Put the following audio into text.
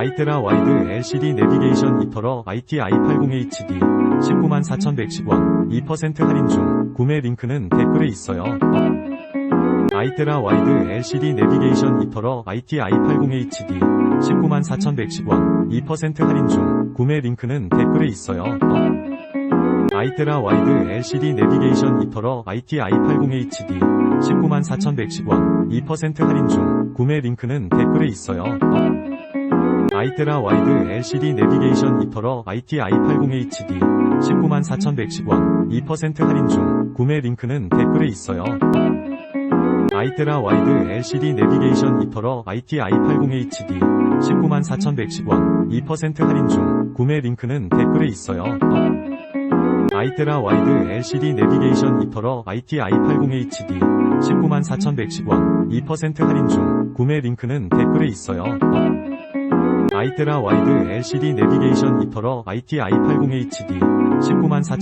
아이테라 와이드 LCD 내비게이션 이터러 ITI80HD 194,110원 2% 할인 중 구매 링크는 댓글에 있어요. 아이테라 와이드 LCD 내비게이션 이터러 ITI80HD 194,110원 2% 할인 중 구매 링크는 댓글에 있어요. 아이테라 와이드 LCD 내비게이션 이터러 ITI80HD 194,110원 2% 할인 중 구매 링크는 댓글에 있어요. 아이테라 와이드 LCD 내비게이션 이터러 ITI80HD 194,110원 2% 할인 중 구매 링크는 댓글에 있어요. 아이테라 와이드 LCD 내비게이션 이터러 ITI80HD 194,110원 2% 할인 중 구매 링크는 댓글에 있어요. 아이테라 와이드 LCD 내비게이션 이터러 ITI80HD 194,110원 2% 할인 중 구매 링크는 댓글에 있어요. 아이테라 와이드 LCD 내비게이션 이터러 ITI80HD 194,000